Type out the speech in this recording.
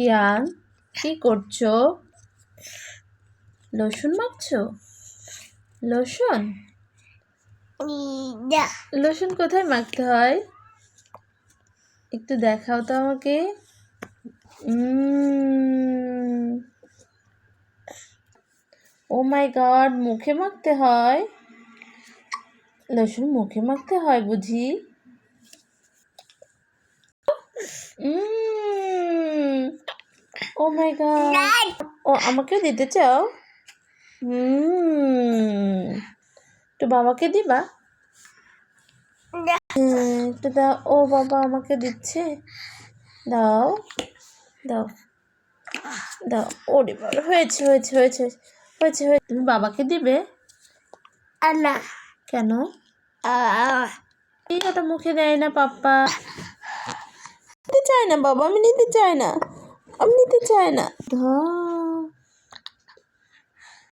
কিয়ান কি করছ? লসুন মাখছো? লসুন লসুন কোথায় মাখতে হয়? একটু দেখাও তো আমাকে। ও মাই গড মুখে মাখতে হয়? লসুন মুখে মাখতে হয় বুঝি? ও মাই গড ও আমাকে দিতে চাও? হুম। তো বাবাকে দিবা? একটু দাও ও বাবা আমাকে দিচ্ছে। দাও দাও দাও। ওরে বাবা হয়েছে হয়েছে হয়েছে হয়েছে হয়েছে। তুমি বাবাকে দিবে? না। কেন? এই ওটা মুখে দেয় না পাপ্পা। নিতে চাই না বাবা আমি নিতে চাই না। নিতে চাই না। ধর।